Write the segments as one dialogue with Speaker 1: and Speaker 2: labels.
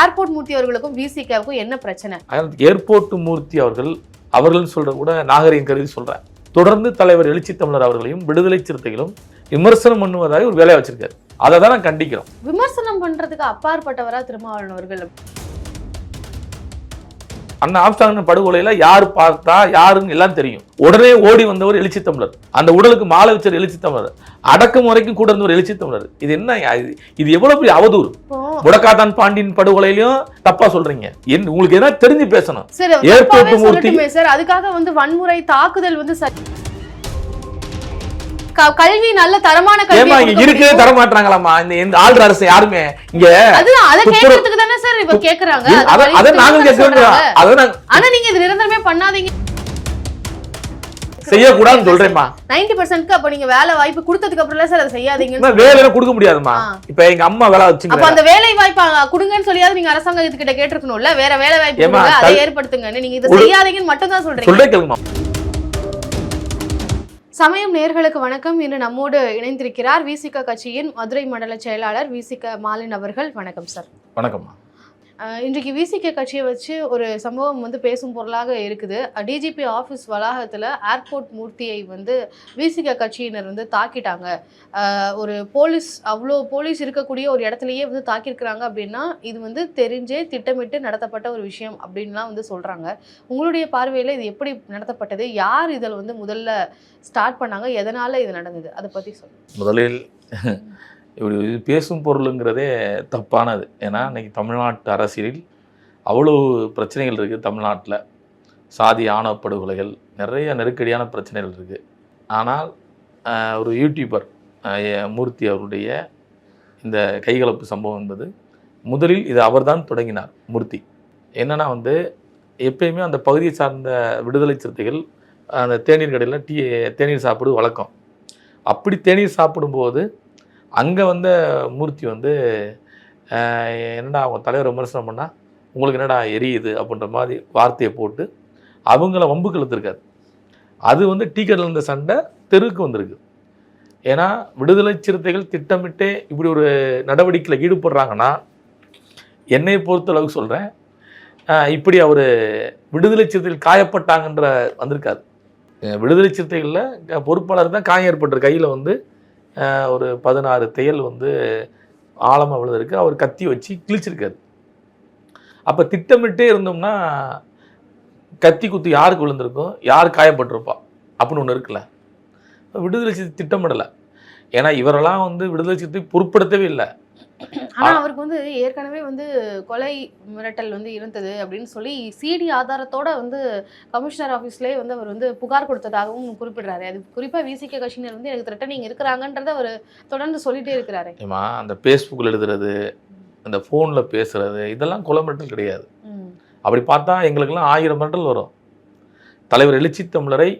Speaker 1: Airport மூர்த்தி அவர்களுக்கும் விசிகாவுக்கும் என்ன பிரச்சனை?
Speaker 2: ஏர்போர்ட் மூர்த்தி அவர்கள் அவர்கள் சொல்ற கூட நாகரிகம் கருதி சொல்றேன். தொடர்ந்து தலைவர் எழுச்சி தமிழர் அவர்களையும் விடுதலை சிறுத்தைகளும் விமர்சனம் பண்ணுவதாக ஒரு வேலையை வச்சிருக்காரு. அதை தான் நான் கண்டிக்கிறோம்.
Speaker 1: விமர்சனம் பண்றதுக்கு அப்பாற்பட்டவரா திருமாவளவன் அவர்கள்?
Speaker 2: அண்ணா ஆம்ஸ்டாங் படுகொலையில யார் பார்த்தா யாருன்னு எல்லாம் தெரியும். உடனே ஓடி வந்தவர் எழுச்சி தமிழர். அந்த உடலுக்கு மாலை வச்சவர் எழுச்சி தமிழர். அடக்கம் வரைக்கும் கூட இருந்தவர் எழுச்சி தமிழர். இது என்ன இது- எவ்வளவு பெரிய அவதூறு?
Speaker 1: இப்போ
Speaker 2: முடக்காத்தான் பாண்டியன் படுகொலையிலையும் தப்பா சொல்றீங்க. என் உங்களுக்கு எதாவது தெரிஞ்சு பேசணும்.
Speaker 1: சொல்லட்டுமே சார். அதுக்காக வந்து வன்முறை தாக்குதல் வந்து கல்வி நல்ல தரமான கல்வி
Speaker 2: இங்க இருக்கவே தர மாட்டாங்களாமா இந்த இந்த ஆள்ற அரசு யாருமே? இங்க
Speaker 1: அதுதான் அதை கேட்கறதுக்கு தானே சார் இப்ப கேக்குறாங்க. அதை
Speaker 2: கேட்க
Speaker 1: சொல்றாங்க.
Speaker 2: அதை நாங்க
Speaker 1: ஆனா நீங்க இது நிரந்தரமே பண்ணாதீங்க.
Speaker 2: செய்யக்கூடாதுன்னு சொல்றேன்மா
Speaker 1: 90% பர்சன்ட்க்கு அப்ப நீங்க வேலை வாய்ப்பு கொடுத்ததுக்கு அப்புறம் சார் அதை செய்யாதீங்கன்னு
Speaker 2: இன்னும் வேலையில கொடுக்க முடியாதுமா. இப்ப எங்க அம்மா வேலை
Speaker 1: அப்ப
Speaker 2: வச்சுங்க
Speaker 1: அந்த வேலை வாய்ப்பு கொடுங்கன்னு சொல்லியாவது நீங்க அரசாங்கத்துக்கிட்ட கேட்டிருக்கணும்ல. வேற வேலை வாய்ப்பு அதை ஏற்படுத்துங்கன்னு. நீங்க இதை செய்யாதீங்கன்னு மட்டும் தான் சொல்றீங்க.
Speaker 2: சொல்றேன்
Speaker 1: சமயம் நேர்களுக்கு வணக்கம். இன்று நம்மோடு இணைந்திருக்கிறார் விசிக கட்சியின் மதுரை மண்டல செயலாளர் விசிக மாலின் அவர்கள். வணக்கம் சார்.
Speaker 2: வணக்கம்மா.
Speaker 1: இன்றைக்கு விசிகே கட்சியை வச்சு ஒரு சம்பவம் வந்து பேசும் பொருளாக இருக்குது. டிஜிபி ஆஃபீஸ் வளாகத்தில் ஏர்போர்ட் மூர்த்தியை வந்து விசிகே கட்சியினர் வந்து தாக்கிட்டாங்க. ஒரு போலீஸ் அவ்வளோ போலீஸ் இருக்கக்கூடிய ஒரு இடத்துலையே வந்து தாக்கியிருக்கிறாங்க அப்படின்னா இது வந்து தெரிஞ்சே திட்டமிட்டு நடத்தப்பட்ட ஒரு விஷயம் அப்படின்லாம் வந்து சொல்கிறாங்க உங்களுடைய பார்வையில் இது எப்படி நடத்தப்பட்டது? யார் இதில் வந்து முதல்ல ஸ்டார்ட் பண்ணாங்க? எதனால் இது நடந்தது? அதை பற்றி சொல்லுங்கள்
Speaker 2: முதலில் இப்படி இது பேசும் பொருளுங்கிறதே தப்பானது. ஏன்னா இன்றைக்கி தமிழ்நாட்டு அரசியலில் அவ்வளோ பிரச்சனைகள் இருக்குது தமிழ்நாட்டில். சாதி ஆணவப்படுகொலைகள் நிறைய நெருக்கடியான பிரச்சனைகள் இருக்குது ஆனால் ஒரு யூடியூபர் மூர்த்தி அவருடைய இந்த கைகலப்பு சம்பவம் என்பது முதலில் இது அவர்தான் தொடங்கினார் மூர்த்தி. என்னென்னா வந்து எப்பயுமே அந்த பகுதியை சார்ந்த விடுதலை சிறுத்தைகள் அந்த தேநீர் கடையில் டீ தேநீர் சாப்பிடுவது வழக்கம். அப்படி தேநீர் சாப்பிடும்போது அங்கே வந்த மூர்த்தி வந்து என்னடா அவங்க தலைவர் விமர்சனம் பண்ணால் உங்களுக்கு என்னடா எரியுது? அப்படின்ற மாதிரி வார்த்தையை போட்டு அவங்கள வம்புக்கு இழுத்துருக்காரு அது வந்து டீ இருந்த சண்டை தெருக்கு வந்திருக்கு. ஏன்னா விடுதலை சிறுத்தைகள் திட்டமிட்டே இப்படி ஒரு நடவடிக்கையில் ஈடுபடுறாங்கன்னா என்னை பொறுத்தளவுக்கு சொல்கிறேன் இப்படி அவர் விடுதலை சிறுத்தைகள் காயப்பட்டாங்கன்ற வந்திருக்காரு. விடுதலை சிறுத்தைகளில் பொறுப்பாளர் தான் காயம் ஏற்பட்டிருக்கு கையில் வந்து ஒரு பதினாறு தையல் வந்து ஆழமாக விழுந்திருக்கு. அவர் கத்தி வச்சு கிழிச்சிருக்காரு. அப்போ திட்டமிட்டே இருந்தோம்னா கத்தி குத்து யாருக்கு விழுந்திருக்கும்? யார் காயப்பட்டிருப்பா? அப்படின்னு ஒன்று இருக்குல்ல. விடுதலை திட்டமிடலை. ஏன்னா இவரெல்லாம் வந்து விடுதலை சிறுத்தை பொருட்படுத்தவே இல்லை.
Speaker 1: ஆனா அவருக்கு வந்து ஏற்கனவே வந்து கொலை மிரட்டல் வந்து இருந்தது அப்படின்னு சொல்லி சிடி ஆதாரத்தோட வந்து கமிஷனர் ஆஃபீஸ்லேயே வந்து அவர் வந்து புகார் கொடுத்ததாகவும் குறிப்பிடுறாரு. அது குறிப்பா விசிகே கட்சியினர் வந்து எனக்கு த்ரெட்டனிங் இருக்கிறாங்கன்றத அவர் தொடர்ந்து சொல்லிட்டே இருக்கிறாரு.
Speaker 2: ஏமா அந்த ஃபேஸ்புக்கில் எழுதுறது அந்த ஃபோனில் பேசுறது இதெல்லாம் கொலை மிரட்டல் கிடையாது. அப்படி பார்த்தா எங்களுக்கெல்லாம் ஆயிரம் மிரட்டல் வரும். தலைவர் எழுச்சி தமிழரை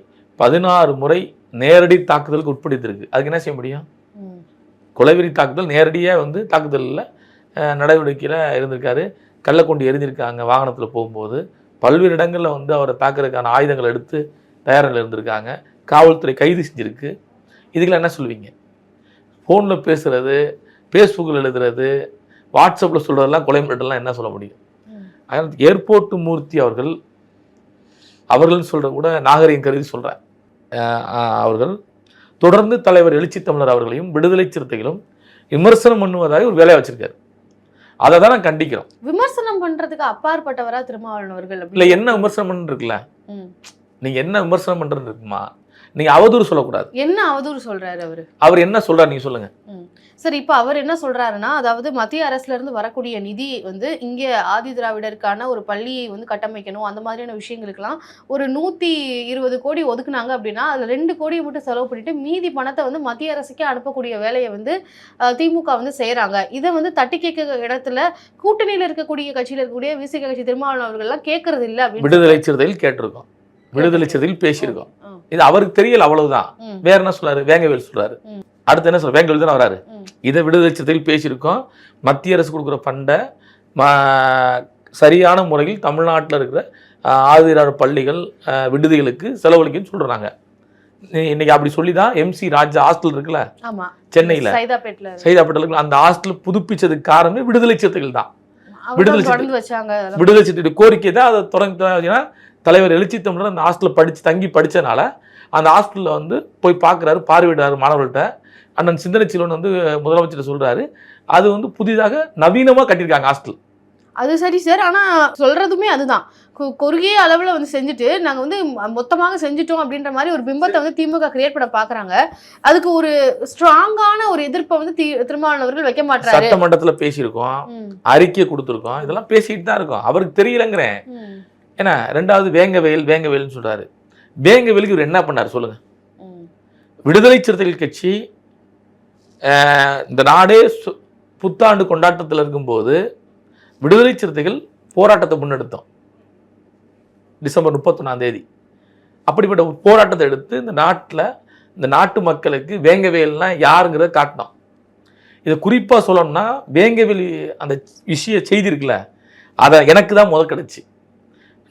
Speaker 2: பதினாறு முறை நேரடி தாக்குதலுக்கு உட்படுத்தியிருக்கு. அதுக்கு என்ன செய்ய முடியும். கொலைவெறி தாக்குதல் நேரடியாக வந்து தாக்குதலில் நடவடிக்கையில் இருந்திருக்காரு. கள்ளக்கொண்டு எரிஞ்சிருக்காங்க வாகனத்தில் போகும்போது பல்வேறு இடங்களில் வந்து அவரை தாக்குறதுக்கான ஆயுதங்கள் எடுத்து தயாரில் இருந்திருக்காங்க. காவல்துறை கைது செஞ்சுருக்கு. இதுக்கெல்லாம் என்ன சொல்லுவீங்க? ஃபோனில் பேசுகிறது ஃபேஸ்புக்கில் எழுதுறது வாட்ஸ்அப்பில் சொல்கிறதெல்லாம் கொலை மிரட்டல்லாம் என்ன சொல்ல முடியும். அதனால் ஏர்போர்ட் மூர்த்தி அவர்கள் அவர்கள் சொல்கிற கூட நாகரிகம் கருதி சொல்கிறேன் அவர்கள் தொடர்ந்து தலைவர் எழுச்சி தமிழர் அவர்களையும் விடுதலை சிறுத்தைகளும் விமர்சனம் பண்ணுவதாக ஒரு வேலையை வச்சிருக்காரு. அதை தான் நான் கண்டிக்கிறோம்.
Speaker 1: விமர்சனம் பண்றதுக்கு அப்பாற்பட்டவரா திருமாவளவன் அவர்கள்
Speaker 2: இல்லை என்ன விமர்சனம்
Speaker 1: ம்.
Speaker 2: நீங்கள் என்ன விமர்சனம் பண்ணுறது இருக்குமா நீங்கள் அவதூறு சொல்லக்கூடாது.
Speaker 1: என்ன அவதூறு சொல்றாரு அவரு?
Speaker 2: அவர் என்ன சொல்கிறார் நீங்கள் சொல்லுங்கள்
Speaker 1: சார் இப்போ அவர் என்ன சொல்றாருன்னா அதாவது மத்திய அரசுல இருந்து வரக்கூடிய நிதி வந்து இங்க ஆதி திராவிடருக்கான ஒரு பள்ளியை வந்து கட்டமைக்கணும் அந்த மாதிரியான விஷயங்களுக்கெல்லாம் ஒரு நூத்தி இருபது கோடி ஒதுக்குனாங்க அப்படின்னா அதுல ரெண்டு கோடியை மட்டும் செலவு பண்ணிட்டு மீதி பணத்தை வந்து மத்திய அரசுக்கே அனுப்பக்கூடிய வேலையை வந்து திமுக வந்து செய்றாங்க. இதை வந்து தட்டி கேட்க இடத்துல கூட்டணியில இருக்கக்கூடிய கட்சியில இருக்கக்கூடிய விசிக கட்சி திருமாவளவன் அவர்கள்லாம் கேட்கறது இல்ல அப்படின்னு
Speaker 2: விடுதலை சிறுத்தையில் கேட்டிருக்கோம். விடுதலை சிறுத்தையில் பேசியிருக்கோம். இது அவருக்கு தெரியல அவ்வளவுதான். வேற என்ன சொல்றாரு? வேங்கவேல் சொல்றாரு. அடுத்து என்ன சொல்ற? வேங்கவேல் தானே வராரு. இதை விடுதலை சிறுத்தையில் பேசியிருக்கோம். மத்திய அரசு கொடுக்குற ஃபண்டை சரியான முறையில் தமிழ்நாட்டில் இருக்கிற ஆதிரார் பள்ளிகள் விடுதிகளுக்கு செலவழிக்குன்னு சொல்றாங்க. இன்னைக்கு அப்படி சொல்லி தான் எம்சி ராஜா ஹாஸ்டல் இருக்குல்ல? சென்னையில். சைதாப்பேட்டில் இருக்குல்ல. அந்த ஹாஸ்டல் புதுப்பிச்சதுக்கு காரணமே விடுதலை சிறுத்தைகள் தான். விடுதலை. விடுதலை சிறுத்தை கோரிக்கை தான் அதை தொடங்கி தலைவர் எழுச்சி தமிழர் அந்த ஹாஸ்டலில் படித்து தங்கி படித்தனால அந்த ஹாஸ்டலில் வந்து போய் பார்க்குறாரு பார்வையிடுறாரு மாணவர்கள்ட்ட. அண்ணன் சிந்தனை செல்வன் வந்து முதலமைச்சர் சொல்கிறாரு அது வந்து புதிதாக நவீனமாக கட்டியிருக்காங்க ஹாஸ்டல்.
Speaker 1: அது சரி சார். ஆனா சொல்றதுமே அதுதான். குறுகிய அளவுல வந்து செஞ்சுட்டு நாங்க வந்து மொத்தமாக செஞ்சுட்டோம் அப்படின்ற மாதிரி ஒரு பிம்பத்தை வந்து திமுக கிரியேட் பண்ண பாக்குறாங்க. அதுக்கு ஒரு ஸ்ட்ராங்கான ஒரு எதிர்ப்பை வந்து தி- திருமாவளவர்கள் வைக்க மாட்டாரு
Speaker 2: சட்டமன்றத்தில் பேசியிருக்கோம். அறிக்கை கொடுத்துருக்கோம். இதெல்லாம் பேசிக்கிட்டு தான் இருக்கோம். அவருக்கு தெரியலங்கிறேன். ஏன்னா ரெண்டாவது வேங்கவேல் வேங்கவேல்னு சொல்கிறாரு வேங்கவேலுக்கு இவர் என்ன பண்ணார் சொல்லுங்கள். விடுதலை சிறுத்தைகள் கட்சி இந்த நாடே சு- புத்தாண்டு கொண்டாட்டத்தில் இருக்கும்போது விடுதலை சிறுத்தைகள் போராட்டத்தை முன்னெடுத்தோம். டிசம்பர் முப்பத்தொன்னாம் தேதி. அப்படிப்பட்ட ஒரு போராட்டத்தை எடுத்து இந்த நாட்டில் இந்த நாட்டு மக்களுக்கு வேங்கவேல்னா யாருங்கிறத காட்டினோம். இதை குறிப்பாக சொல்லணும்னா வேங்கவேல் அந்த விஷய செய்தி இருக்குல்ல அதை எனக்கு தான் முதல் கிடைச்சி.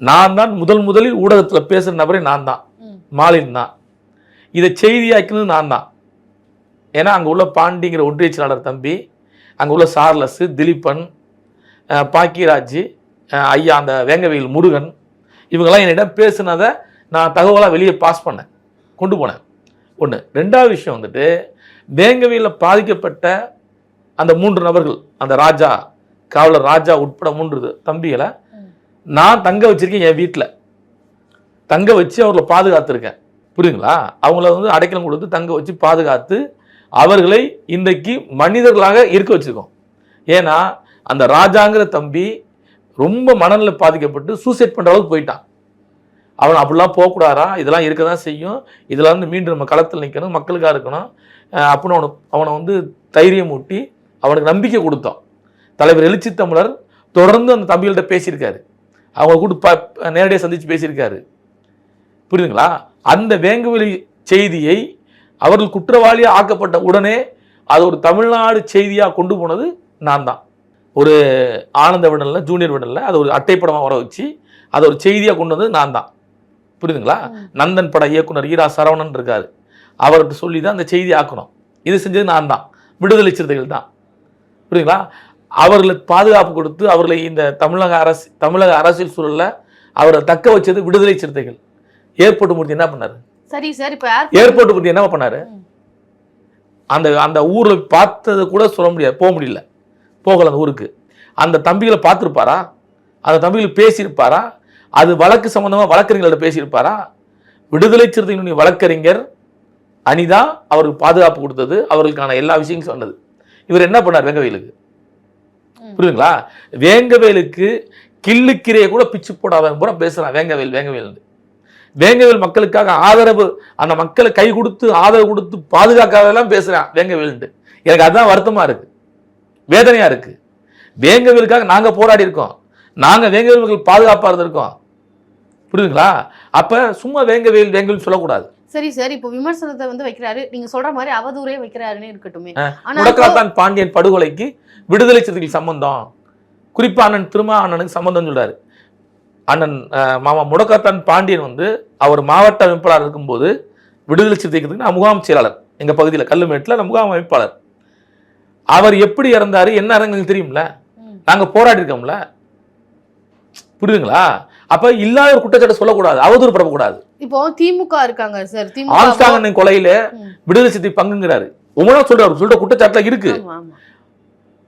Speaker 2: நான் தான் முதல் முதலில் ஊடகத்தில் பேசுகிற நபரே நான் தான். மாலின் தான். இதை செய்தியாக்கினது நான் தான். ஏன்னா அங்கே உள்ள பாண்டிங்கிற ஒன்றிய செயலாளர் தம்பி அங்கே உள்ள சார்லஸ் திலீபன் அஹ், பாக்கியராஜ் ஐயா அந்த வேங்கவேல் முருகன் இவங்கெல்லாம் என்னிடம் பேசுனதை நான் தகவலாக வெளியே பாஸ் பண்ணேன் கொண்டு போனேன். ஒன்று ரெண்டாவது விஷயம் வந்துட்டு வேங்கவேலில் பாதிக்கப்பட்ட அந்த மூன்று நபர்கள் அந்த ராஜா காவலர் ராஜா உட்பட மூன்று தம்பிகளை. நான் தங்க வச்சிருக்கேன் என் வீட்டில் தங்க வச்சு அவர்களை பாதுகாத்திருக்கேன். புரியுதுங்களா? அவங்கள வந்து அடைக்கலம் கொடுத்து தங்க வச்சு பாதுகாத்து அவர்களை இன்றைக்கு மனிதர்களாக இருக்க வச்சுருக்கோம். ஏன்னா அந்த ராஜாங்கிற தம்பி ரொம்ப மனநிலை பாதிக்கப்பட்டு சூசைட் பண்ணுற அளவுக்கு போயிட்டான். அவன் அப்படிலாம் போகக்கூடாதா? இதெல்லாம் இருக்க தான் செய்யும். இதெல்லாம் வந்து மீண்டும் நம்ம களத்தில் நிற்கணும் மக்களுக்காக இருக்கணும். அப்படின்னு அவனை அவனை வந்து தைரியம் ஊட்டி அவனுக்கு நம்பிக்கை கொடுத்தோம் தலைவர் எழுச்சி தமிழர் தொடர்ந்து அந்த தம்பிகள்கிட்ட பேசியிருக்காரு. அவங்க கூட ப நேரடியாக சந்தித்து பேசியிருக்காரு. புரியுதுங்களா? அந்த வேங்குவெளி செய்தியை அவர்கள் குற்றவாளியாக ஆக்கப்பட்ட உடனே அது ஒரு தமிழ்நாடு செய்தியாக கொண்டு போனது நான் தான். ஒரு ஆனந்த விடலில் ஜூனியர் விடலில் அது ஒரு அட்டைப்படமாக வர வச்சு அதை ஒரு செய்தியாக கொண்டு வந்தது நான் தான். புரியுதுங்களா. நந்தன் பட இயக்குனர் ஈரா சரவணன் இருக்காரு. அவர்கிட்ட சொல்லி தான் அந்த செய்தி ஆக்கணும். இது செஞ்சது நான் தான். விடுதலை சிறுத்தைகள் தான். புரியுதுங்களா? அவர்களுக்கு பாதுகாப்பு கொடுத்து அவர்களை இந்த தமிழக அரசு தமிழக அரசியல் சூழல்ல அவரை தக்க வச்சது விடுதலை சிறுத்தைகள். ஏர்போர்ட் மூர்த்தி என்ன பண்ணாரு?
Speaker 1: சரி சார் இப்ப ஏர்
Speaker 2: ஏர்போர்ட் மூர்த்தி என்ன பண்ணாரு. அந்த அந்த ஊர்ல பார்த்தது கூட சொல்ல முடியாது போக முடியல. போகல அந்த ஊருக்கு. அந்த தம்பிகளை பார்த்துருப்பாரா? அந்த தம்பிகள் பேசியிருப்பாரா? அது வழக்கு சம்பந்தமா வழக்கறிஞர்கள்ட்ட பேசியிருப்பாரா? விடுதலை சிறுத்தைகளுடைய வழக்கறிஞர் அணிதான் அவருக்கு பாதுகாப்பு கொடுத்தது அவர்களுக்கான எல்லா விஷயங்களும் சொன்னது. இவர் என்ன பண்ணார் வெங்கவேலுக்கு. புரியுதுங்களா? வேங்கவேலுக்கு கிள்ளுக்கிரையை கூட பிச்சு போடாதவன் பூரா பேசுறான் வேங்கவேல் வேங்கவேல் வேங்கவேல் மக்களுக்காக ஆதரவு அந்த மக்களை கை கொடுத்து ஆதரவு கொடுத்து பாதுகாக்காதெல்லாம் பேசுறான் வேங்கவேல்ன்ட்டு. எனக்கு அதுதான் வருத்தமா இருக்கு. வேதனையா இருக்கு. வேங்கவேலுக்காக நாங்க போராடி இருக்கோம். நாங்க வேங்கவேல் மக்கள் பாதுகாப்பா இருந்திருக்கோம். புரியுதுங்களா? அப்ப சும்மா வேங்கவேல் வேங்கவேல் சொல்லக்கூடாது.
Speaker 1: சரி சார். இப்போ விமர்சனத்தை வந்து வைக்கிறாரு. நீங்க சொல்ற மாதிரி அவதூறே வைக்கிறாருன்னு இருக்கட்டுமே.
Speaker 2: முடக்காத்தான் பாண்டியன் படுகொலைக்கு விடுதலை சிறுத்தைகள் சம்பந்தம். குறிப்பா அண்ணன் திருமா அண்ணனுக்கு சம்பந்தம் சொல்றாரு. அண்ணன் மாமா முடக்காத்தான் பாண்டியன் வந்து அவர் மாவட்ட அமைப்பாளர் இருக்கும்போது விடுதலை சிறுத்தைகளுக்கு நான் முகாம் செயலாளர். எங்க பகுதியில் கல்லுமேட்டில் நான் முகாம் அமைப்பாளர். அவர் எப்படி இறந்தாரு என்ன இறங்குன்னு தெரியும்ல?
Speaker 1: ம்.
Speaker 2: நாங்க போராடி இருக்கோம்ல? புரியுதுங்களா? அப்ப இல்லாத ஒரு குற்றச்சாட்டை சொல்லக்கூடாது அவதூறு பரப்பக்கூடாது
Speaker 1: இப்போ திமுக இருக்காங்க சார்.
Speaker 2: ஆம்ஸ்டாங் கொலையில. விடுதலை சிறுத்தை பங்குங்கிறாரு. உங்களா சொல்றாரு சொல்ற குற்றச்சாட்டுல இருக்கு.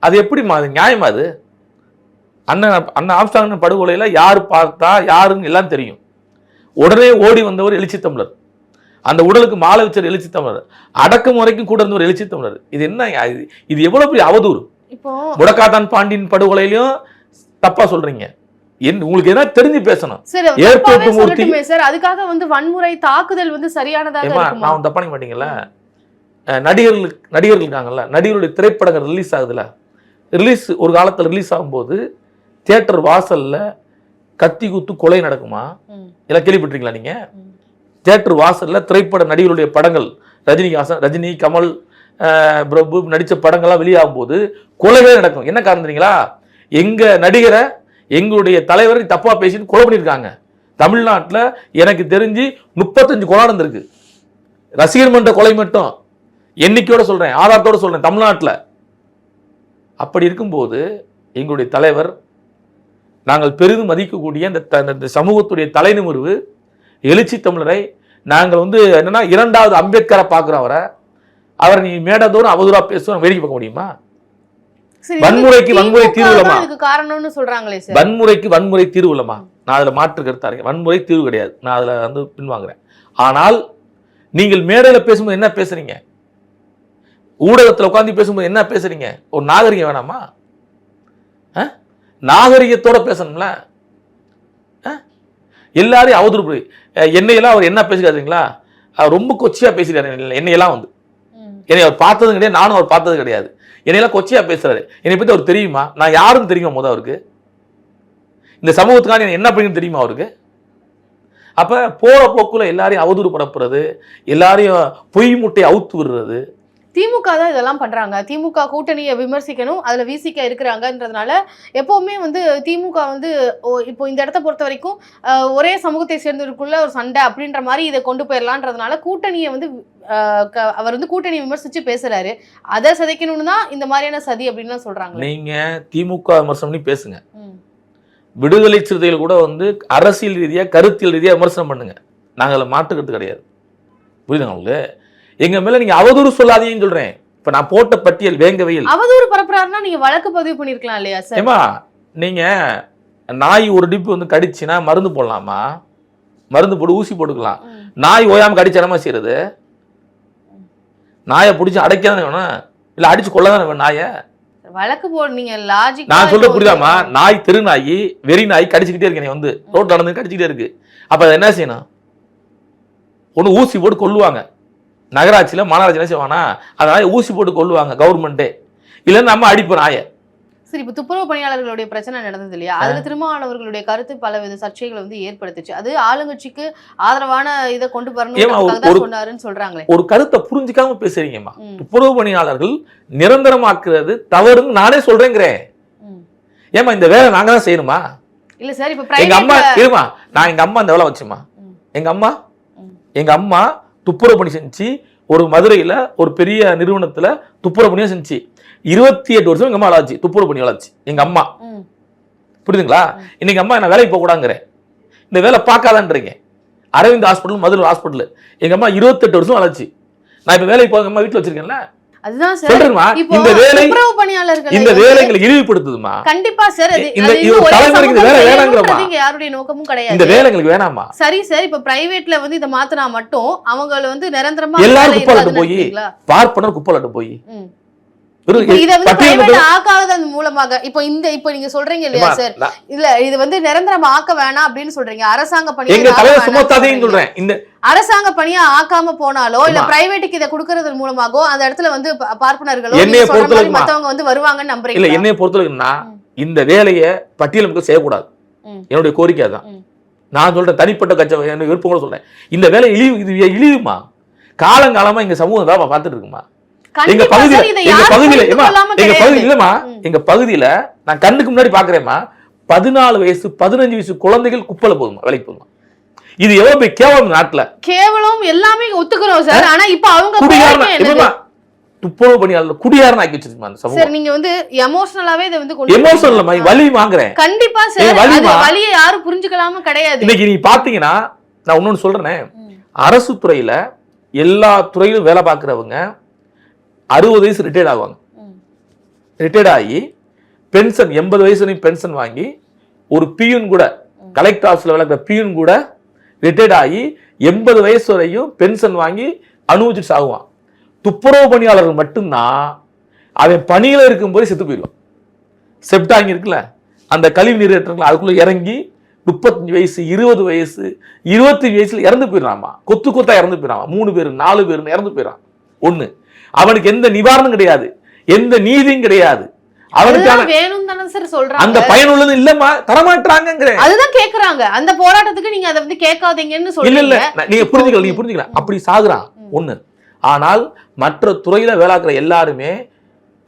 Speaker 2: அது எப்படிம்மா அது நியாயமா அது? அண்ணன் அண்ணன் ஆம்ஸ்டாங் படுகொலையில யார் பார்த்தா யாருன்னு எல்லாம் தெரியும். உடனே ஓடி வந்தவர் எழுச்சி தமிழர். அந்த உடலுக்கு மாலை வச்சவர் எழுச்சி தமிழர். அடக்கம் வரைக்கும் கூட இருந்தவர் எழுச்சி தமிழர். இது என்ன இது எவ்வளவு பெரிய அவதூறு?
Speaker 1: இப்போ
Speaker 2: முடக்காத்தான் பாண்டியன் படுகொலையிலையும் தப்பா சொல்றீங்க. உங்களுக்கு என்ன தெரிஞ்சு பேசணும்.
Speaker 1: தப்பாவே
Speaker 2: மூர்த்தி-
Speaker 1: சார். அதுக்காக வந்து வன்முறை தாக்குதல் வந்து சரியானதாக
Speaker 2: நான் தப்பா நினைக்க மாட்டீங்களா நடிகர்கள் நடிகர்கள் இருக்காங்கல்ல நடிகர்களுடைய திரைப்படங்கள் ரிலீஸ் ஆகுதுல்ல? ரிலீஸ் ஒரு காலத்தில் ரிலீஸ் ஆகும்போது தியேட்டர் வாசல்ல கத்தி குத்து கொலை நடக்குமா? இதெல்லாம் கேள்விப்பட்டிருக்கீங்களா நீங்க?
Speaker 1: ம்.
Speaker 2: தியேட்டர் வாசல்ல திரைப்பட நடிகர்களுடைய படங்கள் ரஜினிகாசன் ரஜினி கமல் பிரபு நடித்த படங்கள்லாம் வெளியாகும் போது கொலைகளே நடக்கும். என்ன காரணம் தெரியுங்களா? எங்க நடிகரை எங்களுடைய தலைவரை தப்பா பேசிட்டு கொலை பண்ணியிருக்காங்க. தமிழ்நாட்டில் எனக்கு தெரிஞ்சு முப்பத்தஞ்சு கொலை நடந்திருக்கு. ரசிகர் மன்ற கொலை மட்டும். எண்ணிக்கையோட சொல்றேன் ஆதாரத்தோட சொல்றேன் தமிழ்நாட்டில். அப்படி இருக்கும்போது எங்களுடைய தலைவர் நாங்கள் பெரிதும் மதிக்கக்கூடிய இந்த சமூகத்துடைய தலைநிமிர்வு எழுச்சி தமிழரை நாங்கள் வந்து என்னன்னா இரண்டாவது அம்பேத்கரை பார்க்குறோம் அவரை. அவரை நீ மேடதோறும் அவதூறா பேசுவோம் வேடிக்கை பார்க்க முடியுமா? வன்முறைக்கு வன்முறை
Speaker 1: திமுக
Speaker 2: தீர்வு இல்லமா?
Speaker 1: தான் இதுக்கு காரணம்னு சொல்றாங்களே சார்.
Speaker 2: வன்முறைக்கு வன்முறை தீர்வு இல்லைம்மா நான் அதில் மாற்று கருத்தா இருக்கேன். வன்முறை தீர்வு கிடையாது. நான் அதில் வந்து பின்வாங்குறேன். ஆனால் நீங்கள் மேடையில் பேசும்போது என்ன பேசுறீங்க? ஊடகத்தில் உட்காந்து பேசும்போது என்ன பேசுறீங்க? ஒரு நாகரிகம் வேணாமா? ஆ? நாகரிகத்தோட பேசணும்ல? எல்லாரையும் அவதூறு என்னையெல்லாம் அவர் என்ன பேசுகிறாருங்களா அவர் ரொம்ப கொச்சியா பேசுகிறாரு என்னையெல்லாம் வந்து. என்னை அவர் பார்த்ததும் கிடையாது நானும் அவர் பார்த்தது கிடையாது. என்னையெல்லாம் கொச்சியா பேசுறாரு. என்னை பத்தி அவர் தெரியுமா? நான் யாருன்னு தெரியுமா முத அவருக்கு? இந்த சமூகத்துக்கான என்ன அப்படின்னு தெரியுமா அவருக்கு? அப்ப போற போக்குல எல்லாரையும் அவதூறு பரப்புறது எல்லாரையும் பொய் முட்டையை அவுத்து விடுறது
Speaker 1: திமுக தான் இதெல்லாம் பண்றாங்க. திமுக கூட்டணியை விமர்சிக்கணும் அதுல விசிக இருக்கிறாங்கன்றதுனால எப்பவுமே வந்து திமுக வந்து இப்போ இந்த இடத்த பொறுத்த வரைக்கும் ஒரே சமூகத்தை சேர்ந்தவருக்குள்ள ஒரு சண்டை அப்படின்ற மாதிரி இதை கொண்டு போயிடலான்றதுனால கூட்டணியை வந்து அவர் வந்து கூட்டணி விமர்சிச்சு பேசுறாரு. அதை சதைக்கணும்னு தான் இந்த மாதிரியான சதி அப்படின்னு சொல்றாங்க
Speaker 2: நீங்க திமுக விமர்சனம் பண்ணி பேசுங்க. விடுதலை சிறுத்தைகள் கூட வந்து அரசியல் ரீதியா கருத்தியல் ரீதியா விமர்சனம் பண்ணுங்க. நாங்க அதில் மாட்டுக்கிறது கிடையாது. புரியுதுங்க உங்களுக்கு? எங்க மேல நீங்க அவதூறு சொல்லாதீங்கன்னு சொல்றேன். இப்ப நான் போட்ட பட்டியல் வேங்க வெயில்
Speaker 1: அவதூறு பரப்புறாருன்னா நீங்க வழக்கு பதிவு பண்ணிருக்கலாம் இல்லையா சார்?
Speaker 2: ஏமா நீங்க நாய் ஒரு டிப்பு வந்து கடிச்சுன்னா மருந்து போடலாமா? மருந்து போட்டு ஊசி போட்டுக்கலாம். நாய் ஓயாம கடிச்சு என்னமா செய்யறது? நாயை பிடிச்சி அடைக்க தானே வேணும்? இல்ல அடிச்சு கொள்ள தானே வேணும் நாயை?
Speaker 1: வழக்கு போ நீங்க லாஜிக்
Speaker 2: நான் சொல்றது புரியுதாமா நாய் தெரு நாய் வெறி நாய் கடிச்சுக்கிட்டே இருக்கு என்னை வந்து. ரோட்ல நடந்து கடிச்சுக்கிட்டே இருக்கு. அப்ப அதை என்ன செய்யணும்? ஒண்ணு ஊசி போட்டு கொல்லுவாங்க. நகராட்சியில மாநகராட்சி என்ன செய்வானா அதனால ஊசி போட்டு கொல்லுவாங்க கவர்மெண்ட்டே இல்லைன்னா நம்ம அடிப்போம் நாயை.
Speaker 1: சரி இப்ப துப்புரவு பணியாளர்களுடைய பிரச்சனை நடந்தது இல்லையா? அதுல திருமாவளவர்களுடைய கருத்து பலவித சர்ச்சைகளை வந்து ஏற்படுத்துச்சு. அது ஆளுங்கட்சிக்கு ஆதரவான இதை கொண்டு வரணும் சொன்னாருன்னு சொல்றாங்களே.
Speaker 2: ஒரு கருத்தை புரிஞ்சுக்காம பேசுறீங்கம்மா. துப்புரவு பணியாளர்கள் நிரந்தரமாக்குறது தவறுன்னு நானே சொல்றேங்கிறேன். ஏமா இந்த வேலை நாங்க தான் செய்யணுமா?
Speaker 1: இல்ல சார் இப்ப
Speaker 2: எங்க அம்மா இருமா நான் எங்க அம்மா இந்த வேலை வச்சுமா. எங்க அம்மா. எங்க அம்மா துப்புரவு பணி செஞ்சு ஒரு மதுரையில ஒரு பெரிய நிறுவனத்துல துப்புரவு பணியா செஞ்சு. இருபத்தி எட்டு வருஷம் எங்க அம்மா வளர்ச்சி துப்புரவு பணி வளர்ச்சி எங்க அம்மா. புரியுதுங்களா. இன்னைக்கு அம்மா என்ன வேலைக்கு போக கூடாங்கிறேன் இந்த வேலை பார்க்காதான்றீங்க. அரவிந்த் ஹாஸ்பிட்டல் மதுரை ஹாஸ்பிட்டல் எங்க அம்மா இருபத்தெட்டு வருஷம் வளர்ச்சி நான் இப்ப வேலைக்கு போக அம்மா வீட்டுல வச்சிருக்கேன்ல.
Speaker 1: அதுதான் சார். இப்போ துப்புரவு பணியாளர்கள்
Speaker 2: இந்த வேலைகளை இழிவுபடுத்துதுமா?
Speaker 1: கண்டிப்பா சார்
Speaker 2: இந்த-
Speaker 1: யாருடைய நோக்கமும் கிடையாது.
Speaker 2: வேணாமா?
Speaker 1: சரி சார் இப்ப பிரைவேட்ல வந்து இதை மாத்தினா மட்டும் அவங்கள வந்து நிரந்தரமா
Speaker 2: எல்லாரும் போய்? பார்ப்பனர் குப்பலட்டு போய்
Speaker 1: மூலமாக இப்போ இந்த இப்போ நீங்க சொல்றீங்க இல்லையா சார் இல்ல இது வந்து நிரந்தரமா ஆக்க வேணாம் அப்படின்னு சொல்றீங்க அரசாங்க சொல்றீங்க.
Speaker 2: சொல்றேன் இந்த
Speaker 1: அரசாங்க பணியா ஆக்காம போனாலோ இல்ல. பிரைவேட்டுக்கு இதை கொடுக்கறது மூலமாகவோ அந்த இடத்துல வந்து பார்ப்பனர்களோ? மத்தவங்க வந்து வருவாங்கன்னு
Speaker 2: இல்ல
Speaker 1: நம்புறீங்க
Speaker 2: என்னைய பொறுத்தவரைக்கும்னா. இந்த வேலையை பட்டியல் மக்கள் செய்யக்கூடாது. என்னுடைய கோரிக்கை தான். நான் சொல்றேன் தனிப்பட்ட கட்சி கூட சொல்றேன் இந்த வேலை இழிவு இது இழிவுமா காலங்காலமா எங்க சமூகம் தான் பார்த்துட்டு இருக்குமா எங்க பகுதியில எங்க பகுதியில எங்க. பகுதி இல்லம்மா
Speaker 1: ம்.
Speaker 2: எங்க பகுதியில நான் கண்ணுக்கு முன்னாடி பாக்குறேம்மா பதினாலு வயசு பதினஞ்சு வயசு குழந்தைகள் குப்பையில போதுமா வேலைக்கு போதுமா இது எவ்வளவு பெரிய கேவலம் நாட்டுல.
Speaker 1: கேவலம் எல்லாமே ஒத்துக்கிறோம் சார். ஆனா இப்ப அவங்க
Speaker 2: துப்புரவு பணியாளர் குடியாரன் ஆக்கி வச்சிருக்குமா அந்த
Speaker 1: சார் நீங்க வந்து எமோஷனலாவே இதை வந்து
Speaker 2: எமோஷனல் வலி வாங்குறேன்.
Speaker 1: கண்டிப்பா சார். வலியை யாரும் புரிஞ்சுக்கலாம கிடையாது.
Speaker 2: இன்னைக்கு நீ பாத்தீங்கன்னா நான் இன்னொன்னு சொல்றேனே. அரசு துறையில எல்லா துறையிலும் வேலை பார்க்குறவங்க அறுபது வயசு ரிட்டையர்ட் ஆகுவாங்க. ரிட்டையர்ட் ஆகி பென்ஷன் எண்பது வயசுலையும் பென்ஷன் வாங்கி ஒரு பியூன் கூட. கலெக்டர் ஆஃபீஸில் வேலை பார்க்குற பியூன் கூட ரிட்டையர்ட் ஆகி எண்பது வயசு வரையும் பென்ஷன் வாங்கி அனுபவிச்சுட்டு சாகுவான் துப்புரவு பணியாளர்கள் மட்டும்தான் அவன் பணியில் இருக்கும்போது செத்து போயிடுவான். செப்டாங்கி இருக்குல்ல அந்த கழிவு நீர் இருக்குல்ல அதுக்குள்ள இறங்கி முப்பத்தஞ்சு வயசு இருபது வயசு இருபத்தஞ்சு வயசுல இறந்து போயிடறாமா. கொத்து கொத்தா இறந்து போயிடறான் மூணு பேர் நாலு பேர் இறந்து போயிடறான். ஒண்ணு அவனுக்கு எந்த நிவாரணம் கிடையாது எந்த நீதியும் கிடையாது. அவனுக்கான
Speaker 1: வேணும் தானே சார்
Speaker 2: அந்த பயனுள்ளது இல்லம்மா தரமாட்டாங்கிறேன்
Speaker 1: அதுதான் கேக்குறாங்க. அந்த போராட்டத்துக்கு நீங்க அதை வந்து கேட்காதீங்கன்னு
Speaker 2: இல்ல இல்ல
Speaker 1: சொல்றீங்க.
Speaker 2: நீங்க புரிஞ்சுக்கல நீங்க புரிஞ்சுக்கல அப்படி சாகுறான். ஒண்ணு. ஆனால் மற்ற துறையில வேலாக்குற எல்லாருமே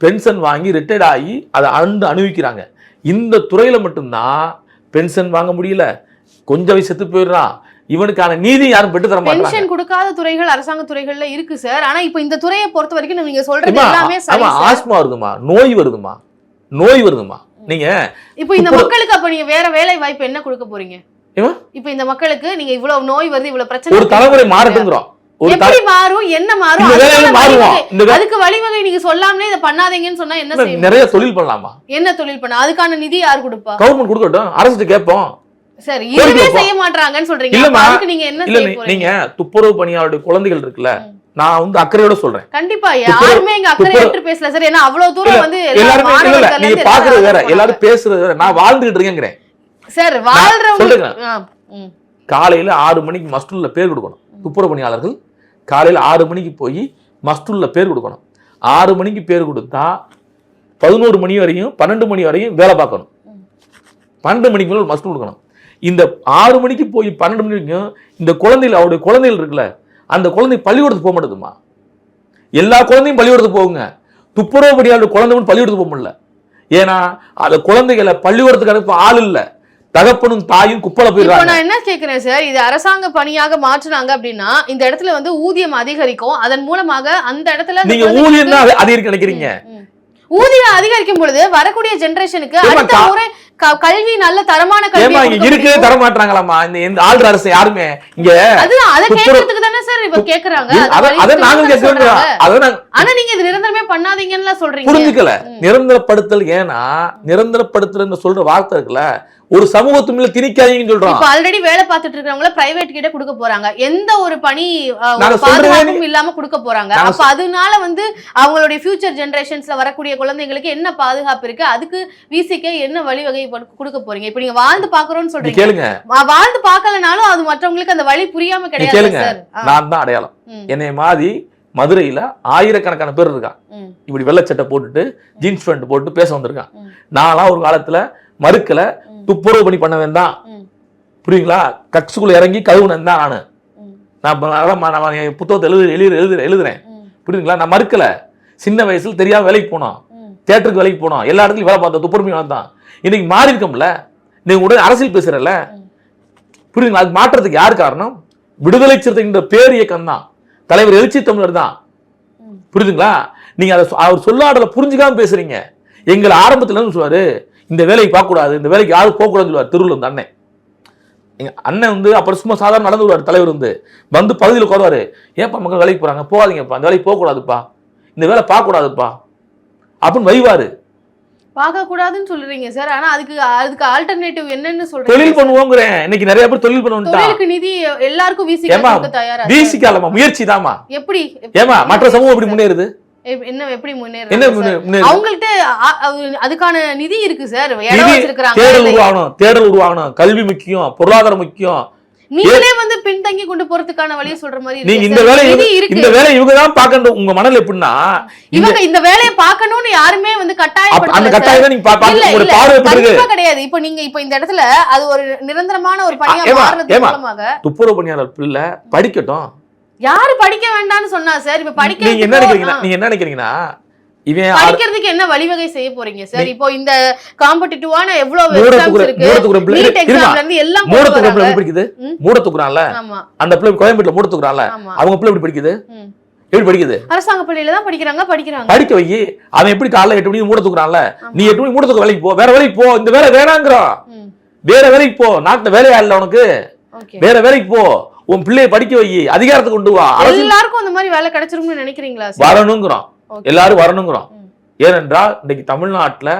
Speaker 2: பென்ஷன் வாங்கி ரிட்டையர்ட் ஆகி அதை அண்டு அனுபவிக்கிறாங்க. இந்த துறையில மட்டும்தான் பென்ஷன் வாங்க முடியல. கொஞ்சம் வயசு செத்து போயிடுறான். இவனுக்கான நீதி யாரும் பெற்று தர மாட்டாங்க.
Speaker 1: பென்ஷன் கொடுக்காத துறைகள் அரசாங்க துறைகள்ல இருக்கு சார் ஆனா இப்ப இந்த துறையை பொறுத்த வரைக்கும் நீங்க சொல்றது எல்லாமே சரி
Speaker 2: ஆமா. ஆஸ்மா வருதுமா நோய் வருதுமா நோய் வருதுமா நீங்க
Speaker 1: இப்போ இந்த மக்களுக்கு அப்ப நீங்க வேற வேலை வாய்ப்பு என்ன கொடுக்க போறீங்க? இப்போ இந்த மக்களுக்கு நீங்க இவ்வளவு நோய் வருது இவ்வளவு பிரச்சனை
Speaker 2: ஒரு. தலைமுறை மாறட்டுங்கிறோம்.
Speaker 1: எப்படி மாறும்? என்ன மாறும்? அதுக்கு வழிவகை நீங்க சொல்லாமலே இதை பண்ணாதீங்கன்னு சொன்னா என்ன
Speaker 2: நிறைய? தொழில் பண்ணலாமா?
Speaker 1: என்ன தொழில் பண்ண அதுக்கான நிதி யார் கொடுப்பா?
Speaker 2: கவர்மெண்ட் கொடுக்கட்டும் அரசு கேட்போம்.
Speaker 1: சரி இதுவே. செய்ய மாட்டாங்கன்னு சொல்றீங்க.
Speaker 2: இல்லம்மா.
Speaker 1: நீங்க என்ன செய்ய போறீங்க?
Speaker 2: நீங்க துப்புரவு பணியாளருடைய குழந்தைகள் இருக்குல்ல. நான் வந்து அக்கறையோட சொல்றேன்.
Speaker 1: கண்டிப்பா யாருமே அக்கறை எடுத்து பேசல சார். ஏன்னா அவ்வளவு தூரம் வந்து எல்லா
Speaker 2: எல்லாருமே இல்ல நீங்க பாக்குறது வேற
Speaker 1: எல்லாரும்
Speaker 2: பேசுறது வேற. நான் வாழ்ந்துகிட்டு இருக்கேங்கிறேன்.
Speaker 1: சார் வாழ்றவங்க
Speaker 2: காலையில ஆறு மணிக்கு மஸ்டூல்ல பேர் கொடுக்கணும். துப்புரவு பணியாளர்கள் காலையில ஆறு மணிக்கு போய் மஸ்டூல்ல பேர் கொடுக்கணும். ஆறு மணிக்கு பேர் கொடுத்தா பதினோரு மணி வரையும் பன்னெண்டு மணி வரையும் வேலை பார்க்கணும். பன்னெண்டு மணிக்கு மேல மஸ்டூல் கொடுக்கணும். இந்த ஆறு மணிக்கு போய் பன்னெண்டு மணி வரைக்கும் இந்த குழந்தைகள் அவருடைய குழந்தைகள் இருக்குல்ல அந்த குழந்தை பள்ளிக்கூடத்துக்கு போக மாட்டேதுமா எல்லா குழந்தையும் பள்ளிக்கூடத்துக்கு போகுங்க. துப்புரவு பணியாளர் குழந்தை பள்ளிக்கூடத்துக்கு போக முடியல. ஏன்னா அந்த குழந்தைகளை பள்ளிக்கூடத்துக்கு அனுப்ப ஆள் இல்ல. தகப்பனும் தாயும் குப்பல போயிடுறாங்க.
Speaker 1: நான் என்ன கேக்குறேன் சார்? இது அரசாங்க பணியாக மாற்றுனாங்க அப்படின்னா இந்த இடத்துல வந்து ஊதியம் அதிகரிக்கும். அதன் மூலமாக அந்த இடத்துல
Speaker 2: நீங்க ஊழியர் தான் அதிகரிக்க நினைக்கிறீங்க.
Speaker 1: ஊதியம் அதிகரிக்கும் பொழுது வரக்கூடிய ஜெனரேஷனுக்கு அடுத்த முறை கல்வி நல்ல தரமான கல்வி
Speaker 2: இருக்கவே தர மாட்டாங்களாமா இந்த இந்த ஆள்ற அரசு யாருமே? இங்க
Speaker 1: அதுதான் அதை தானே சார் இப்ப கேக்குறாங்க அதை
Speaker 2: நாங்க. அத நாங்க
Speaker 1: ஆனா நீங்க இது நிரந்தரமே பண்ணாதீங்கன்னு சொல்றீங்க.
Speaker 2: புரிஞ்சுக்கல. நிரந்தரப்படுத்தல் ஏன்னா நிரந்தரப்படுத்தல் சொல்ற வார்த்தை இருக்குல்ல ஒரு சமூகத்து மேல திணிக்காதீங்கன்னு
Speaker 1: இப்ப ஆல்ரெடி வேலை பார்த்துட்டு இருக்கவங்கள பிரைவேட் கிட்ட கொடுக்க போறாங்க. எந்த ஒரு பணி பாதுகாப்பும் இல்லாம கொடுக்க போறாங்க. அப்ப அதனால வந்து அவங்களுடைய ஃபியூச்சர் ஜெனரேஷன்ஸ்ல வரக்கூடிய குழந்தைங்களுக்கு என்ன பாதுகாப்பு இருக்கு? அதுக்கு விசிக்கு என்ன வழிவகை கொடுக்க போறீங்க? இப்ப நீங்க வாழ்ந்து பாக்குறோம்னு சொல்றீங்க.
Speaker 2: கேளுங்க.
Speaker 1: வாழ்ந்து பார்க்கலனாலும் அது மற்றவங்களுக்கு அந்த வழி புரியாம கிடையாது
Speaker 2: கேளுங்க. நான் தான் அடையாளம். என்னை மாதிரி மதுரையில ஆயிரக்கணக்கான பேர் இருக்கான் இப்படி வெள்ளச்சட்டை போட்டுட்டு ஜீன்ஸ் பேண்ட் போட்டு பேச வந்திருக்கான். நான்லாம் ஒரு காலத்துல மறுக்கல. துப்புரவு பணி பண்ண வேண்டாம்
Speaker 1: ம்.
Speaker 2: புரியுங்களா? கக்ஸுக்குள்ள இறங்கி கழுவுனேன் தான் நானு. நான் நான் என் புத்தகத்தை எழுது எழுது எழுது எழுதுறேன். புரியுதுங்களா? நான் மறுக்கல. சின்ன வயசுல தெரியாம வேலைக்கு போனோம். தேட்டருக்கு வேலைக்கு போனோம். எல்லா இடத்துலயும் வேலை பார்த்தோம். துப்புரவு பணி தான் இன்னைக்கு மாறி இருக்கோம்ல. நீங்க உடனே அரசியல் பேசுறல. புரியுதுங்களா? அது மாற்றத்துக்கு யார் காரணம்? விடுதலை சிறுத்தைன்ற பேர் இயக்கம் தான் தலைவர் எழுச்சி தமிழர் தான். புரியுதுங்களா? நீங்க அதை அவர் சொல்லாடல புரிஞ்சுக்காம பேசுறீங்க. எங்களை ஆரம்பத்துல இருந்து சொல்லுவாரு? இந்த வேலைக்கு பார்க்க கூடாது இந்த வேலைக்கு யாரும் போக கூடாதுன்னு சொல்லுவார் திருவள்ளூர் அந்த அண்ணன். எங்க அண்ணன் வந்து அப்புறம் சும்மா சாதாரண நடந்து வருவார் தலைவர் வந்து. வந்து பகுதியில் உட்காருவாரு. ஏன்ப்பா மக்கள் வேலைக்கு போறாங்க? போகாதீங்கப்பா இந்த வேலைக்கு போக கூடாதுப்பா இந்த வேலை பார்க்க கூடாதுப்பா அப்படின்னு வைவாரு.
Speaker 1: பார்க்க கூடாதுன்னு சொல்றீங்க சார். ஆனா அதுக்கு அதுக்கு ஆல்டர்னேட்டிவ் என்னன்னு சொல்றீங்க?
Speaker 2: தொழில் பண்ணுவோங்கிறேன். இன்னைக்கு நிறைய பேர் தொழில் பண்ணுவோம்ட்டா
Speaker 1: தொழிலுக்கு நிதி எல்லாருக்கும் வீசி
Speaker 2: ஏம்மா,
Speaker 1: கொடுக்க தயாரா?
Speaker 2: வீசிக்காலமா முயற்சி தாமா
Speaker 1: எப்படி?
Speaker 2: ஏமா மற்ற சமூகம் எப்படி முன்னேறுது?
Speaker 1: என்ன எப்படி
Speaker 2: என்ன
Speaker 1: முன்னேறாங்க சார்?
Speaker 2: முன்னே- முன்னேறுது
Speaker 1: அவங்கள்ட்ட அதுக்கான நிதி இருக்கு சார்.
Speaker 2: தேடல் உருவாகணும் தேடல் உருவாகணும். கல்வி முக்கியம் பொருளாதாரம் முக்கியம்.
Speaker 1: நீங்களே வந்து பின்தங்கி கொண்டு போறதுக்கான வழியை சொல்ற மாதிரி
Speaker 2: நீங்க இந்த. வேலையை இந்த வேலையை இவங்க தான் பார்க்கணும். உங்க மனநிலை எப்படின்னா
Speaker 1: இவங்க இந்த வேலையை பார்க்கணும்னு யாருமே வந்து
Speaker 2: அப்ப அந்த கட்டாயம் நீங்க பா-
Speaker 1: இல்ல
Speaker 2: பார்க்க உங்களுடைய
Speaker 1: இல்ல
Speaker 2: பார்வை
Speaker 1: கிடையாது. இப்போ நீங்க இப்போ இந்த இடத்துல அது ஒரு நிரந்தரமான ஒரு பணியா மாறுறது. மூலமாக
Speaker 2: துப்புரவு பணியாளர் பிள்ளை படிக்கட்டும்.
Speaker 1: யாரு படிக்க வேண்டாம்னு சொன்னா சார்? இப்ப படிக்க
Speaker 2: நீங்க என்ன நினைக்கிறீங்கன்னா நீங்க என்ன நினைக்கிறீங்கன்னா இவன்
Speaker 1: படிக்கிறதுக்கு என்ன வழிவகை செய்ய போறீங்க சார்? இப்போ இந்த காம்படிட்டிவான எவ்வளவு எக்ஸாம்ஸ் இருக்கு நீட் எக்ஸாம்ல இருந்து எல்லாம்
Speaker 2: மூட
Speaker 1: கொண்டு
Speaker 2: துக்குற பிள்ளை படிக்குது?
Speaker 1: ம்.
Speaker 2: மூட துக்குறான்ல
Speaker 1: ஆமா.
Speaker 2: அந்த பிள்ளை கோயம்பேட்டுல மூட துக்குறான்ல
Speaker 1: ஆமா.
Speaker 2: அவங்க பிள்ளை எப்படி படிக்குது. எப்படி படிக்குது?
Speaker 1: அரசாங்க பள்ளியில தான் படிக்கிறாங்க படிக்கிறாங்க.
Speaker 2: படிக்க வை. அவன் எப்படி காலைல எட்டு மணிக்கு மூட தூக்குறான்ல. நீ எட்டு மணிக்கு மூட தூக்க வேலைக்கு போ. வேற வேலைக்கு போ. இந்த வேலை வேணாங்கிறோம்
Speaker 1: ம்.
Speaker 2: வேற வேலைக்கு போ. நாட்டுல வேலையா இல்ல உனக்கு? வேற வேலைக்கு போ. உன் பிள்ளைய படிக்க வை அதிகாரத்தை கொண்டு வா.
Speaker 1: எல்லாருக்கும் அந்த மாதிரி வேலை கிடைச்சிரும்னு நினைக்கிறீங்களா
Speaker 2: வரணுங்கிறோம். எல்லாரும் வரணுங்கிறோம். ஏனென்றால் இன்னைக்கு தமிழ்நாட்டுல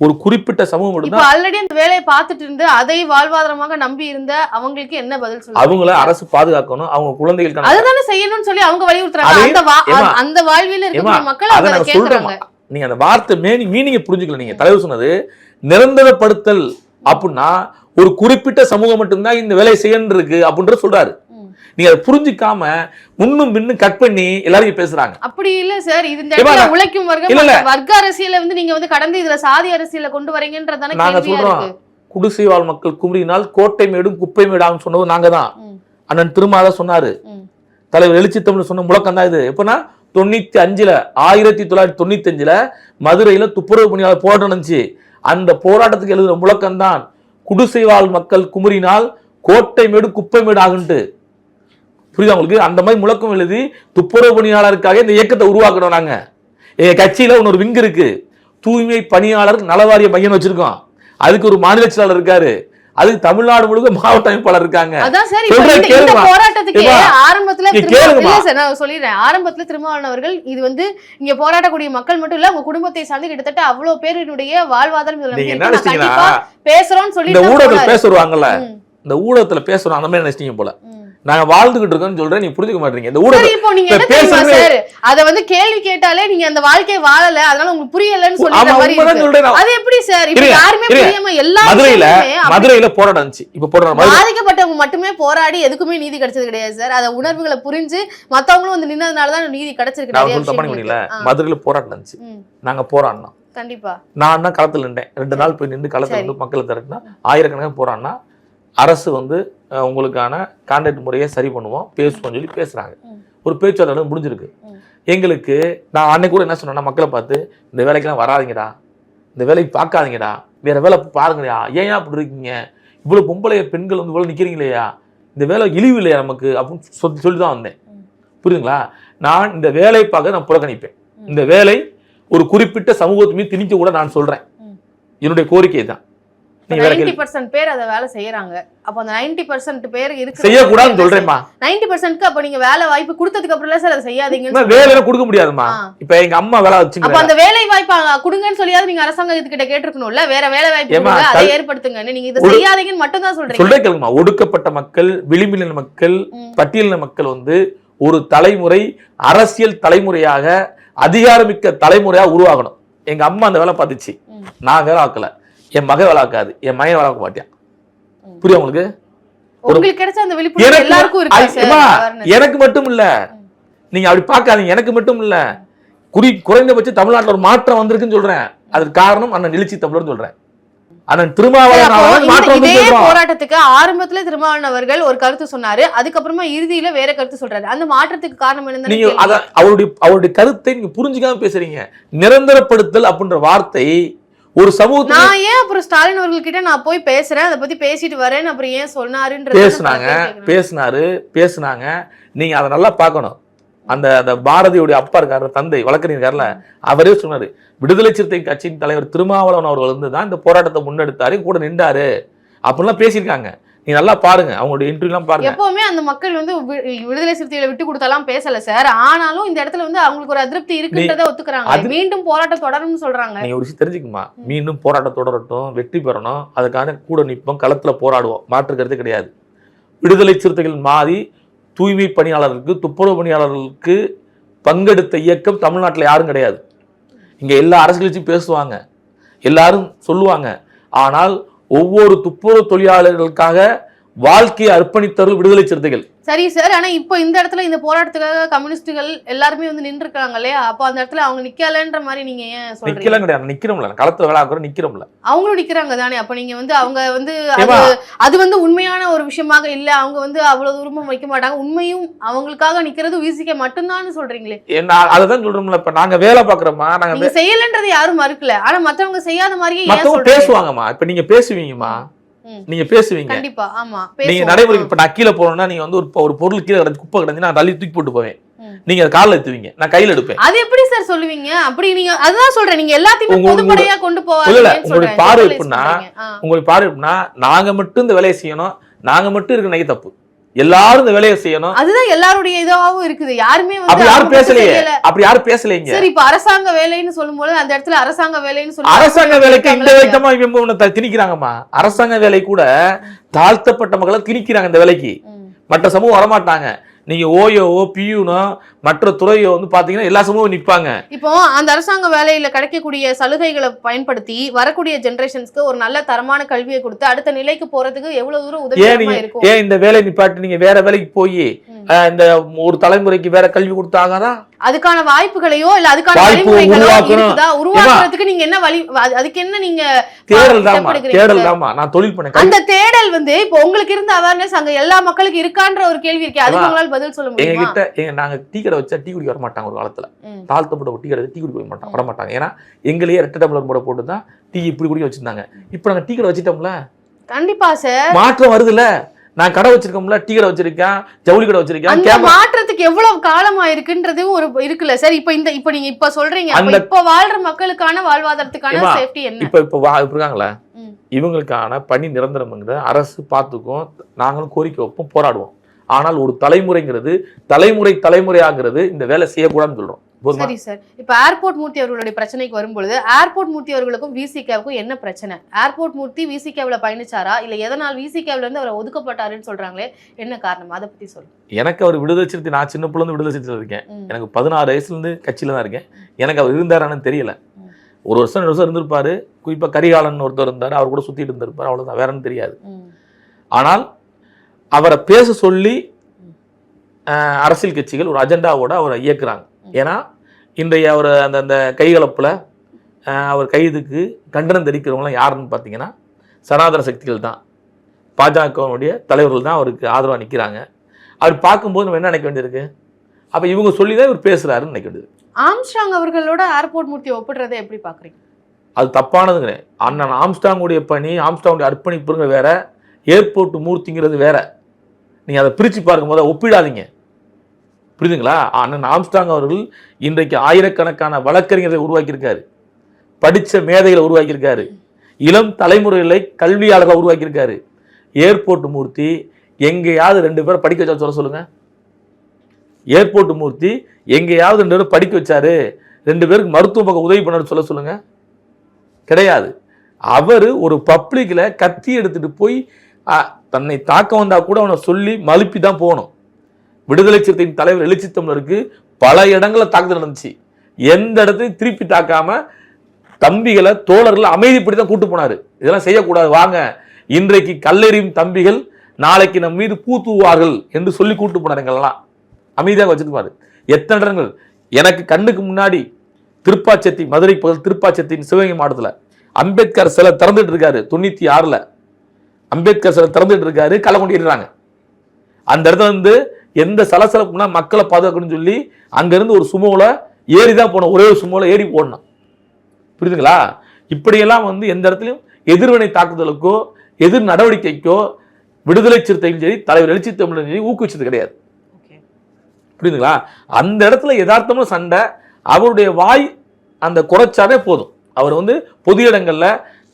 Speaker 2: ஒரு குறிப்பிட்ட சமூகம்
Speaker 1: இப்போ
Speaker 2: மட்டும்தான்
Speaker 1: ஆல்ரெடி அந்த வேலையை பார்த்துட்டு இருந்து அதை வாழ்வாதாரமாக நம்பி இருந்த அவங்களுக்கு என்ன பதில் சொல்லுங்க
Speaker 2: அவங்கள அரசு பாதுகாக்கணும் அவங்க குழந்தைகளுக்கான
Speaker 1: அதுதானே செய்யணும்னு சொல்லி அவங்க வலியுறுத்துறாங்க. அந்த அந்த வாழ்வியல
Speaker 2: ஏம்மா,
Speaker 1: இருக்கக்கூடிய மக்கள்
Speaker 2: அதை
Speaker 1: அவங்க
Speaker 2: நாங்க அந்த வார்த்தை மேனி மீனிங்க புரிஞ்சுக்கல நீங்க. தலைவர் சொன்னது நிரந்தரப்படுத்தல் அப்படின்னா ஒரு குறிப்பிட்ட சமூகம் மட்டும்தான் இந்த வேலையை செய்யணும் இருக்கு அப்படின்ற சொல்றாரு. நீங்க அதை புரிஞ்சுக்காம முன்னும் பின்னும் கட் பண்ணி எல்லாரையும் பேசுறாங்க.
Speaker 1: அப்படி இல்ல சார் இது இந்த உழைக்கும் வர்க்கம் வர்க்க அரசியல வந்து நீங்க வந்து கடந்து இதுல சாதி அரசியல கொண்டு வரீங்கன்றதான
Speaker 2: நாங்க சொல்றோம். குடிசை வாழ் மக்கள் குமரினால் கோட்டை மேடும் குப்பை மேடாகும் சொன்னது நாங்க தான். அண்ணன் திருமாத சொன்னாரு. தலைவர் எழுச்சி தமிழ் சொன்ன முழக்கம் தான் இது. எப்பன்னா தொண்ணூத்தி அஞ்சுல ஆயிரத்தி தொள்ளாயிரத்தி தொண்ணூத்தி அஞ்சுல மதுரையில துப்புரவு பணியாளர் போராட்டம் நடந்துச்சு. அந்த போராட்டத்துக்கு எழுதுற முழக்கம் தான் குடிசை வாழ் மக்கள் குமரினால் கோட்டை மேடு குப்பை மேடு ஆகுன்ட்டு புரியுதா உங்களுக்கு? அந்த மாதிரி முழக்கம் எழுதி துப்புரவு பணியாளருக்காக இந்த இயக்கத்தை உருவாக்கணும் நாங்க. எங்க கட்சியில இன்னொரு விங்கு இருக்கு. தூய்மை பணியாளர் நலவாரிய மையம் வச்சிருக்கோம். அதுக்கு ஒரு மாநில செயலாளர் இருக்காரு. அதுக்கு தமிழ்நாடு முழுக்க மாவட்ட அமைப்பாளர் இருக்காங்க.
Speaker 1: அதான் சார் இந்த-. போராட்டத்துக்கு ஆரம்பத்துல. இல்ல சார் நான் சொல்லிடுறேன். ஆரம்பத்துல திருமாவளவன் அவர்கள் இது வந்து இங்க போராடக்கூடிய மக்கள் மட்டும் இல்ல உங்க குடும்பத்தை சார்ந்து கிட்டத்தட்ட அவ்வளவு பேருடைய வாழ்வாதாரம் இதுல பேசுறோம்னு சொல்லி
Speaker 2: இந்த ஊடகத்துல
Speaker 1: போனாரு.
Speaker 2: பேச வருவாங்கல்ல
Speaker 1: ம்,
Speaker 2: இந்த ஊடகத்துல பேசுறோம் அந்த மாதிரி நினைச்சீங்க போல. நாங்க வாழ்ந்துகிட்டு இருக்கோம்னு சொல்றேன் நீ புரிஞ்சுக்க மாட்டீங்க. இந்த ஊடகம்
Speaker 1: இப்போ நீங்க என்ன தெரியுமா சார்? அத வந்து கேள்வி கேட்டாலே நீங்க அந்த வாழ்க்கையை வாழல அதனால உங்களுக்கு புரியலன்னு சொல்லிற மாதிரி.
Speaker 2: சொல்றேன்.
Speaker 1: அது எப்படி சார்? இப்ப யாருமே. புரியாம எல்லா
Speaker 2: மதுரையில மதுரையில போராட்டம் இருந்துச்சு. இப்ப போராட்டம்
Speaker 1: பாதிக்கப்பட்டவங்க மட்டுமே போராடி எதுக்குமே நீதி கிடைச்சது கிடையாது சார். அத உணர்வுகளை புரிஞ்சு மத்தவங்களும் வந்து நின்னதுனால தான் நீதி கிடைச்சிருக்கு
Speaker 2: நான் சொல்ல. பண்ணிக்கல.
Speaker 1: ஆ,
Speaker 2: மதுரையில போராட்டம் இருந்துச்சு. நாங்க போராடினோம்.
Speaker 1: கண்டிப்பா.
Speaker 2: நான் தான் களத்துல நின்றேன். ரெண்டு நாள் போய் நின்று களத்துல. இருந்து மக்களை திரட்டினா ஆயிரக்கணக்கான போராடினா அரசு வந்து உங்களுக்கான கான்ட்ராக்ட் முறையை சரி பண்ணுவோம் பேசுவோம் சொல்லி பேசுறாங்க
Speaker 1: ம்.
Speaker 2: ஒரு பேச்சுவார்த்தை முடிஞ்சிருக்கு. எங்களுக்கு நான் அன்னைக்கு கூட என்ன சொன்னேன்னா மக்களை பார்த்து இந்த வேலைக்கெல்லாம் வராதீங்கடா இந்த வேலைக்கு பார்க்காதீங்கடா வேற வேலை பாருங்கடா ஏன் அப்படி இருக்கீங்க இவ்வளவு பொம்பளை பெண்கள் வந்து இவ்வளவு நிக்கிறீங்களேயா இந்த வேலை இழிவு இல்லையா நமக்கு அப்படின்னு சொல்லி சொல்லி தான் வந்தேன். புரியுதுங்களா நான் இந்த வேலை பார்க்க நான் புறக்கணிப்பேன். இந்த வேலை ஒரு குறிப்பிட்ட சமூகத்து மீது திணிக்க கூட நான் சொல்றேன்
Speaker 1: ம்.
Speaker 2: என்னுடைய கோரிக்கை தான்
Speaker 1: நைன்டி பர்சன்ட் பேர் அதை வேலை செய்யறாங்க. அப்ப அந்த நைன்டி பர்சன்ட் பேர் இருக்கு
Speaker 2: செய்யக்கூடாதுன்னு சொல்றேன்மா.
Speaker 1: நைன்டி பர்சன்ட்க்கு அப்ப நீங்க வேலை வாய்ப்பு கொடுத்ததுக்கு அப்புறம் சார் அதை செய்யாதீங்கன்னு
Speaker 2: நான் வேலையில கொடுக்க முடியாதுமா. இப்ப எங்க அம்மா வேலை
Speaker 1: அப்ப
Speaker 2: வச்சுங்க
Speaker 1: அந்த வேலை வாய்ப்பு கொடுங்கன்னு சொல்லியாவது நீங்க அரசாங்கத்துக்கிட்ட கேட்டிருக்கணும்ல? வேற வேலை வாய்ப்பு அதை ஏற்படுத்துங்கன்னு. நீங்க இதை செய்யாதீங்கன்னு மட்டும் தான் சொல்றீங்க.
Speaker 2: சொல்றேன் கேளுமா ஒடுக்கப்பட்ட மக்கள் விளிம்பின மக்கள். பட்டியலின மக்கள் வந்து ஒரு தலைமுறை அரசியல் தலைமுறையாக அதிகாரமிக்க தலைமுறையாக உருவாகணும். எங்க அம்மா அந்த வேலை பார்த்துச்சு. நான் வேலை ஆக்கல என் மகன் வேலை ஆக்காது என் மகன் வேலை ஆக்க மாட்டேன்.
Speaker 1: ம்.
Speaker 2: புரியுது உங்களுக்கு?
Speaker 1: கிடைச்ச
Speaker 2: எனக்கு- மட்டும் இல்ல. நீங்க அப்படி பார்க்காதீங்க எனக்கு மட்டும் இல்ல. குறி குறைந்தபட்சம் தமிழ்நாட்டுல ஒரு மாற்றம் வந்திருக்குன்னு சொல்றேன். அதுக்கு காரணம் அண்ணன் எழுச்சி தமிழர்னு சொல்றேன். அண்ணன் திருமாவளவன்
Speaker 1: போராட்டத்துக்கு ஆரம்பத்துல திருமாவளவன் அவர்கள் ஒரு கருத்து சொன்னாரு. அதுக்கப்புறமா இறுதியில வேற கருத்து சொல்றாரு. அந்த மாற்றத்துக்கு காரணம் என்னன்னு
Speaker 2: நீங்க அவருடைய அவருடைய கருத்தை நீங்க புரிஞ்சுக்காம பேசுறீங்க. நிரந்தரப்படுத்தல் அப்படின்ற வார்த்தை ஒரு சமூகத்துக்கு
Speaker 1: நான் ஏன் அப்புறம் ஸ்டாலின் அவர்கள் கிட்ட நான் போய் பேசுறேன்? அதை பத்தி பேசிட்டு வரேன்னு அப்புறம் ஏன் சொன்னாருன்றது
Speaker 2: பேசுனாங்க பேசுனாரு பேசுனாங்க. நீங்க அதை நல்லா பார்க்கணும். அந்த அந்த பாரதியுடைய அப்பா இருக்காரு தந்தை வழக்கறிஞர்ல அவரே சொன்னாரு விடுதலை சிறுத்தை கட்சியின் தலைவர் திருமாவளவன் அவர்கள் வந்து தான் இந்த போராட்டத்தை முன்னெடுத்தாரு கூட நின்றாரு. அப்படிலாம் பேசியிருக்காங்க. நீங்க நல்லா பாருங்க அவங்களுடைய இன்டர்வியூலாம் பாருங்க.
Speaker 1: எப்பவுமே அந்த மக்கள் வந்து விடுதலை சிறுத்தைகளை விட்டு கொடுத்தலாம் பேசல சார் ஆனாலும் இந்த இடத்துல வந்து அவங்களுக்கு ஒரு அதிருப்தி இருக்குன்றத ஒத்துக்கிறாங்க.
Speaker 2: அது-
Speaker 1: மீண்டும் போராட்டம் தொடரும்னு சொல்றாங்க.
Speaker 2: நீங்க ஒரு விஷயம் தெரிஞ்சுக்குமா? மீண்டும் போராட்டம் தொடரட்டும் வெற்றி பெறணும். அதுக்கான கூட நிற்போம் களத்துல போராடுவோம். மாற்று கருத்து கிடையாது. விடுதலை சிறுத்தைகள் மாறி தூய்மை பணியாளர்களுக்கு துப்புரவு பணியாளர்களுக்கு பங்கெடுத்த இயக்கம் தமிழ்நாட்டில் யாரும் கிடையாது. இங்க எல்லா அரசியல் பேசுவாங்க. எல்லாரும் சொல்லுவாங்க. ஆனால் ஒவ்வொரு துப்புரவு தொழிலாளர்களுக்காக வாழ்க்கையை அர்ப்பணித்தவர்கள் விடுதலை சிறுத்தைகள்.
Speaker 1: சரி சார் ஆனா இப்போ இந்த இடத்துல இந்த போராட்டத்துக்காக கம்யூனிஸ்டுகள் எல்லாருமே வந்து நின்று இருக்காங்க இல்லையா? அப்போ அந்த இடத்துல அவங்க நிக்கலன்ற மாதிரி நீங்க ஏன் சொல்றீங்க?
Speaker 2: நிக்கலாம் கிடையாது. நிக்கிறோம்ல. களத்துல வேலை நிக்கிறோம்ல.
Speaker 1: அவங்களும் நிக்கிறாங்க தானே. அப்ப நீங்க வந்து அவங்க வந்து அது அது வந்து உண்மையான ஒரு விஷயமாக இல்ல. அவங்க வந்து அவ்வளவு தூரமும் வைக்க மாட்டாங்க. உண்மையும் அவங்களுக்காக நிக்கிறது வீசிக்க மட்டும்தான் சொல்றீங்களே.
Speaker 2: என்ன அதுதான் சொல்றோம்ல. இப்ப நாங்க வேலை பாக்குறோமா நாங்க
Speaker 1: செய்யலன்றது யாரும் மறுக்கல. ஆனா மத்தவங்க செய்யாத மாதிரியே
Speaker 2: பேசுவாங்கம்மா. இப்ப நீங்க பேசுவீங்கம்மா. நீங்க பேசுவீங்க.
Speaker 1: கண்டிப்பா ஆமா.
Speaker 2: நீங்க. நடைமுறைக்கு இப்ப நான் கீழே போனோம்னா நீங்க வந்து ஒரு ஒரு பொருள் கீழே கிடந்து குப்பை கிடந்து நான் தள்ளி தூக்கி போட்டு போவேன். நீங்க அதை காலில் எடுத்துவீங்க. நான் கையில எடுப்பேன்.
Speaker 1: அது எப்படி சார் சொல்லுவீங்க? அப்படி நீங்க அதுதான் சொல்றேன். நீங்க எல்லாத்தையுமே பொதுப்படையா கொண்டு
Speaker 2: இல்ல, இல்ல,
Speaker 1: போவாங்க
Speaker 2: உங்களுடைய பார்வை எப்படின்னா, உங்களுக்கு பாரு எப்படின்னா நாங்க மட்டும் இந்த வேலையை செய்யணும். நாங்க மட்டும் இருக்க நகை தப்பு. எல்லாரும் இந்த வேலையை செய்யணும்.
Speaker 1: அதுதான் எல்லாருடைய இதாவும் இருக்குது. யாருமே வந்து
Speaker 2: அப்படி யாரும் பேசலையே. அப்படி யாரும் பேசலைங்க?
Speaker 1: சரி இப்ப அரசாங்க வேலைன்னு சொல்லும்போது அந்த இடத்துல அரசாங்க வேலைன்னு சொல்லி
Speaker 2: அரசாங்க வேலைக்கு இந்த விதமா இவங்க திணிக்கிறாங்கம்மா. அரசாங்க வேலை கூட தாழ்த்தப்பட்ட மக்களை திணிக்கிறாங்க இந்த வேலைக்கு. மற்ற சமூகம் வரமாட்டாங்க. நீங்க ஓயோவோ பியூனோ மற்ற துறையோ வந்து பாத்தீங்கன்னா எல்லா சமூகம் நிப்பாங்க.
Speaker 1: இப்போ அந்த அரசாங்க வேலையில கிடைக்கக்கூடிய சலுகைகளை பயன்படுத்தி வரக்கூடிய ஜெனரேஷன்ஸ்க்கு ஒரு நல்ல தரமான கல்வியை கொடுத்து அடுத்த நிலைக்கு போறதுக்கு எவ்வளவு தூரம்
Speaker 2: நீங்க
Speaker 1: இருக்கும்?
Speaker 2: ஏன் இந்த வேலை நிப்பாட்டி நீங்க வேற வேலைக்கு போய். இந்த ஒரு தலைமுறைக்கு வேற கல்வி கொடுத்தாங்கதா
Speaker 1: அதுக்கான வாய்ப்புகளையோ இல்ல அதுக்கான வழிமுறைகளோ. இருக்குதா? உருவாக்குறதுக்கு நீங்க என்ன வழி அது- அதுக்கு என்ன நீங்க
Speaker 2: தேடல் தாமா தேடல் தாமா நான் தொழில் பண்ணேன்.
Speaker 1: அந்த தேடல் வந்து இப்போ உங்களுக்கு இருந்த அவேர்னஸ் அங்க எல்லா மக்களுக்கு இருக்கான்ற ஒரு கேள்வி இருக்கே. அதுக்கு. உங்களால பதில் சொல்ல
Speaker 2: எங்க
Speaker 1: முடியுமா?
Speaker 2: கிட்ட எங்க நாங்க டீ கடை வச்சா டீ குடிக்க வர மாட்டாங்க ஒரு காலத்துல. தாழ்த்தப்பட்ட ஒரு டீ கடை டீ குடிக்க வர மாட்டாங்க வர மாட்டாங்க ஏன்னா எங்களையே ரெட்டை டம்ளர் போட போட்டு தான் டீ இப்படி குடிக்க வச்சிருந்தாங்க. இப்போ நாங்க டீ கடை வச்சிட்டோம்ல?
Speaker 1: கண்டிப்பா சார்.
Speaker 2: மாற்றம் வருதுல்ல? நான் கடை வச்சிருக்கோம்ல டீ கடை வச்சிருக்கேன் ஜவுளி கடை வச்சிருக்கேன்
Speaker 1: அந்த மாற்றத்துக்கு எவ்வளவு காலமா இருக்குன்றதும் ஒரு இருக்குல்ல. சார் இப்ப இந்த இப்ப நீங்க இப்ப சொல்றீங்க
Speaker 2: அந்த-
Speaker 1: இப்ப வாழ்ற மக்களுக்கான வாழ்வாதாரத்துக்கான சேஃப்டி என்ன?
Speaker 2: இப்ப இப்ப இருக்காங்களே. இவங்களுக்கான பணி நிரந்தரம்ங்கிறத அரசு பார்த்துக்கும் நாங்களும் கோரிக்கை வைப்போம் போராடுவோம். ஆனால் ஒரு தலைமுறைங்கிறது தலைமுறை தலைமுறையாகிறது இந்த வேலை செய்யக்கூடாதுன்னு சொல்றோம்.
Speaker 1: சரி சார் இப்ப ஏர்போர்ட் மூர்த்தி அவர்களுடைய பிரச்சனைக்கு வரும்பொழுது ஏர்போர்ட் மூர்த்தி அவர்களுக்கும் விசிகேவுக்கும் என்ன பிரச்சனை? ஏர்போர்ட் மூர்த்தி விசிகேவில் பயணிச்சாரா? இல்ல எதனால் விசிகேவ்ல இருந்து அவர் ஒதுக்கப்பட்டாருன்னு சொல்றாங்களே? என்ன காரணம்? அதை பத்தி சொல்லுங்க.
Speaker 2: எனக்கு அவர் விடுதலை சிறுத்தை நான் சின்ன பிள்ளை விடுதலை சிறுத்தையில் இருக்கேன். எனக்கு பதினாறு வயசுல இருந்து கட்சியில தான் இருக்கேன். எனக்கு அவர் இருந்தாரான்னு தெரியல. ஒரு வருஷம் ரெண்டு வருஷம் இருந்திருப்பாரு. குறிப்பா கரிகாலன் ஒருத்தர் இருந்தார். அவர் கூட சுத்திட்டு இருந்திருப்பாரு. அவ்வளவுதான். வேற ஒண்ணும் தெரியாது. ஆனால் அவரை பேச சொல்லி அரசியல் கட்சிகள் ஒரு அஜெண்டாவோட அவரை இயக்குறாங்க. ஏன்னா இன்றைய அவர் அந்த அந்த கைகலப்பில் அவர் கைதுக்கு கண்டனம் தெரிவிக்கிறவங்களாம் யாருன்னு பார்த்தீங்கன்னா சனாதன சக்திகள் தான். பாஜகவுடைய தலைவர்கள் தான் அவருக்கு ஆதரவாக நிற்கிறாங்க அவர் பார்க்கும்போது நம்ம என்ன நினைக்க வேண்டியிருக்கு? அப்போ இவங்க சொல்லி தான் இவர் பேசுகிறாருன்னு நினைக்க வேண்டியது
Speaker 1: ஆம்ஸ்ட்ராங் அவர்களோட ஏர்போர்ட் மூர்த்தி ஒப்பிடுறதை எப்படி பாக்குறீங்க
Speaker 2: அது தப்பானதுங்க அண்ணன் ஆம்ஸ்டாங்குடைய பணி ஆம்ஸ்டாங்குடைய அர்ப்பணிப்புங்க வேற ஏர்போர்ட் மூர்த்திங்கிறது வேற. நீங்கள் அதை பிரித்து பார்க்கும்போது ஒப்பிடாதீங்க. புரியுதுங்களா? அண்ணன் ஆம்ஸ்டாங் அவர்கள் இன்றைக்கு ஆயிரக்கணக்கான வழக்கறிஞர்களை உருவாக்கியிருக்காரு. படித்த மேதைகளை உருவாக்கியிருக்காரு. இளம் தலைமுறைகளை கல்வியாளர்களை உருவாக்கியிருக்காரு. ஏர்போர்ட் மூர்த்தி எங்கேயாவது ரெண்டு பேரை படிக்க வச்சா சொல்ல சொல்லுங்க. ஏர்போர்ட் மூர்த்தி எங்கேயாவது ரெண்டு பேரும் படிக்க வச்சாரு. ரெண்டு பேருக்கு மருத்துவ பக்கம் உதவி பண்ணாரு சொல்ல சொல்லுங்க. கிடையாது. அவர் ஒரு பப்ளிக்கில் கத்தி எடுத்துட்டு போய் தன்னை தாக்க வந்தால் கூட அவனை சொல்லி மழுப்பி தான் போகணும். விடுதலை சிறுத்தையின் தலைவர் எழுச்சி தமிழருக்கு பல இடங்களில் தாக்குதல் நடந்துச்சு. எந்த இடத்தையும் திருப்பி தாக்காம தம்பிகளை தோழர்களை அமைதிப்படி தான் கூட்டு போனார். இதெல்லாம் செய்யக்கூடாது வாங்க. இன்றைக்கு கல்லெறியும் தம்பிகள் நாளைக்கு நம் மீது பூ தூவார்கள் என்று சொல்லி கூட்டு போனார் எங்கெல்லாம் அமைதியாக வச்சிருப்பாரு. எத்தனை இடங்கள்? எனக்கு கண்ணுக்கு முன்னாடி திருப்பாச்சத்தி மதுரை பகுதி திருப்பாச்சத்தின் சிவகங்கை மாவட்டத்தில் அம்பேத்கர் சிலை திறந்துட்டு இருக்காரு தொண்ணூற்றி ஆறில். அம்பேத்கர் சிலை திறந்துட்டு இருக்காரு களை கொண்டிடுறாங்க அந்த இடத்துல வந்து எந்த சலசலப்புனா மக்களை பாதுகாக்கணும்னு சொல்லி அங்கிருந்து ஒரு சுமோல ஏறி தான் போனோம். ஒரே ஒரு சுமோல ஏறி போடணும் புரியுதுங்களா? இப்படியெல்லாம் வந்து எந்த இடத்துலையும் எதிர்வினை தாக்குதலுக்கோ எதிர் நடவடிக்கைக்கோ விடுதலை சிறுத்தையும் சரி தலைவர் எழுச்சி தமிழரும் சரி ஊக்குவிச்சது கிடையாது. புரியுதுங்களா? அந்த இடத்துல யதார்த்தமும் சண்டை அவருடைய வாய் அந்த குறைச்சாவே போதும். அவர் வந்து பொது இடங்கள்ல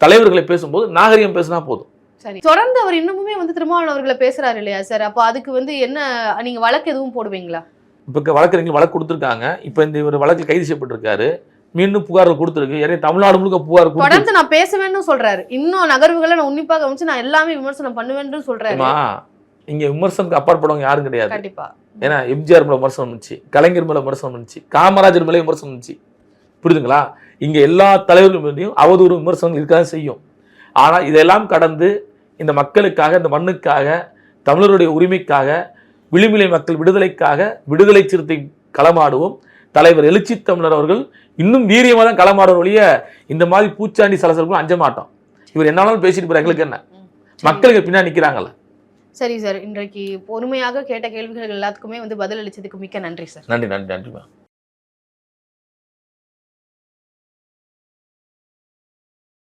Speaker 2: தலைவர்களை பேசும்போது நாகரிகம் பேசினா போதும்.
Speaker 1: சரி. தொடர்ந்து அவர் இன்னமுமே வந்து திருமாவளவன் அவர்களை பேசுறாரு இல்லையா சார் அப்போ அதுக்கு வந்து என்ன நீங்க வழக்கு எதுவும் போடுவீங்களா?
Speaker 2: இப்போ வழக்கறிஞர்கள் வழக்கு கொடுத்துருக்காங்க. இப்போ இந்த இவர் வழக்கில் கைது செய்யப்பட்டிருக்காரு. மீண்டும் புகார்கள் கொடுத்துருக்கு. ஏன்னா தமிழ்நாடு முழுக்க புகார்
Speaker 1: தொடர்ந்து நான் பேசுவேன்னு சொல்றாரு. இன்னும் நகர்வுகளை நான் உன்னிப்பாக கவனிச்சு நான் எல்லாமே விமர்சனம் பண்ணுவேன்னு
Speaker 2: ஏம்மா, இங்க விமர்சனத்துக்கு அப்பாற்பட்டவங்க யாரும் கிடையாது.
Speaker 1: கண்டிப்பா.
Speaker 2: ஏன்னா எம்ஜிஆர் மேல விமர்சனம் இருந்துச்சு கலைஞர் மேல விமர்சனம் இருந்துச்சு காமராஜர் மேலே விமர்சனம் இருந்துச்சு புரியுதுங்களா? இங்க எல்லா தலைவர்கள் மேலேயும் அவதூறு விமர்சனம் இருக்கதான் செய்யும். ஆனா இதெல்லாம் கடந்து இந்த மக்களுக்காக இந்த மண்ணுக்காக தமிழருடைய உரிமைக்காக விளிமிலை மக்கள் விடுதலைக்காக விடுதலை சிறுத்தை களமாடுவோம். தலைவர் எழுச்சி தமிழர் அவர்கள் இன்னும் வீரியமாக தான் களமாடுற ஒழிய இந்த மாதிரி பூச்சாண்டி சலசலப்பும் அஞ்ச மாட்டோம். இவர் என்னாலும் பேசிட்டு போற எங்களுக்கு என்ன? மக்களுக்கு பின்னாடி நிக்கிறாங்கல்ல.
Speaker 1: சரி சார். இன்றைக்கு பொறுமையாக கேட்ட கேள்விகள் எல்லாத்துக்குமே வந்து பதில் அளிச்சதுக்கு மிக்க நன்றி சார்.
Speaker 2: நன்றி நன்றி நன்றிமா